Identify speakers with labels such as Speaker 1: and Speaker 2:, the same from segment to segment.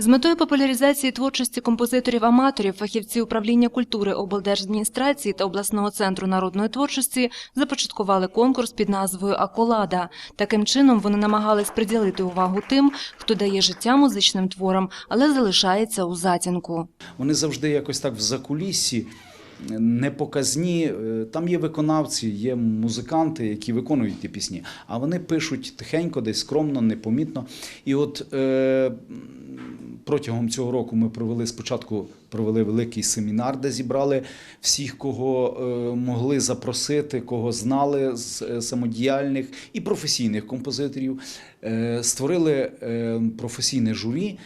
Speaker 1: З метою популяризації творчості композиторів-аматорів фахівці управління культури облдержадміністрації та обласного центру народної творчості започаткували конкурс під назвою Аколада. Таким чином вони намагались приділити увагу тим, хто дає життя музичним творам, але залишається у затінку.
Speaker 2: Вони завжди якось так в закуліссі. Непоказні, Е, там є виконавці, є музиканти, які виконують ті пісні, а вони пишуть тихенько, десь скромно, непомітно. І от е, протягом цього року ми провели спочатку провели великий семінар, де зібрали всіх, кого е, могли запросити, кого знали з е, самодіяльних і професійних композиторів. Е, створили професійне журі,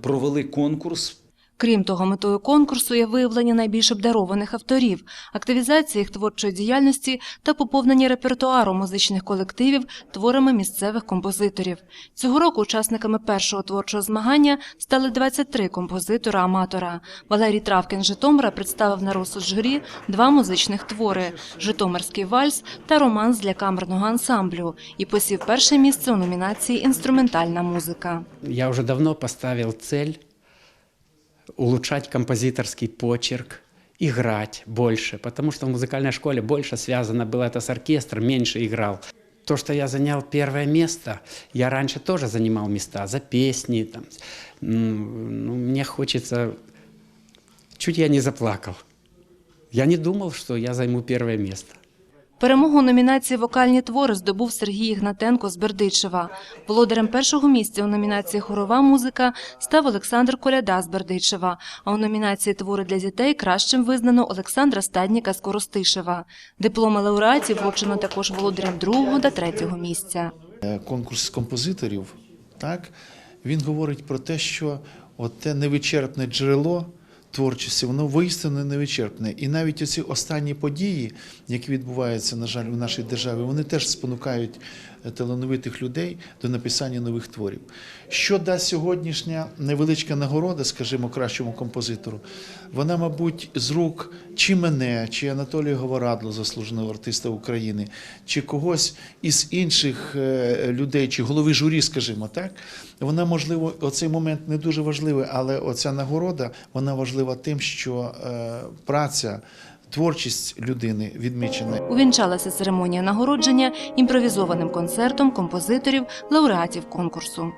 Speaker 2: провели конкурс.
Speaker 1: Крім того, метою конкурсу є виявлення найбільш обдарованих авторів, активізація їх творчої діяльності та поповнення репертуару музичних колективів творами місцевих композиторів. Цього року учасниками першого творчого змагання стали 23 композитора-аматора. Валерій Травкін Житомира представив на розсуд журі два музичних твори Житомирський вальс та романс для камерного ансамблю і посів перше місце у номінації Інструментальна музика.
Speaker 3: Я уже давно поставил цель улучшать композиторский почерк, играть больше, потому что в музыкальной школе больше связано было это с оркестром, меньше играл. То, что я занял первое место, я раньше тоже занимал места за песни. Там. М, Ну, мне хочется... Чуть я не заплакал. Я не думал, что я займу первое место.
Speaker 1: Перемогу номінації Вокальні твори здобув Сергій Ігнатенко з Бердичева. Володарем першого місця у номінації Хорова музика став Олександр Коляда з Бердичева. А у номінації Твори для дітей кращим визнано Олександра Стадніка з Коростишева. Дипломи лауреатів вручено також володарям другого та третього місця.
Speaker 4: Е, конкурс композиторів, так, він говорить про те, що от те невичерпне джерело творчості, воно воістину невичерпне. І навіть оці останні події, які відбуваються, на жаль, у нашій державі, вони теж спонукають е, талановитих людей до написання нових творів. Що дасть сьогоднішня невеличка нагорода, скажімо, кращому композитору? Вона, мабуть, з рук чи мене, чи Анатолія Говорадло, заслуженого артиста України, чи когось із інших е, людей, чи голови журі, скажімо так, вона можливо, оцей момент не дуже важливий, але оця нагорода вона важлива тим, що е, праця, творчість людини відмічена.
Speaker 1: Увінчалася церемонія нагородження імпровізованим концертом композиторів, лауреатів конкурсу.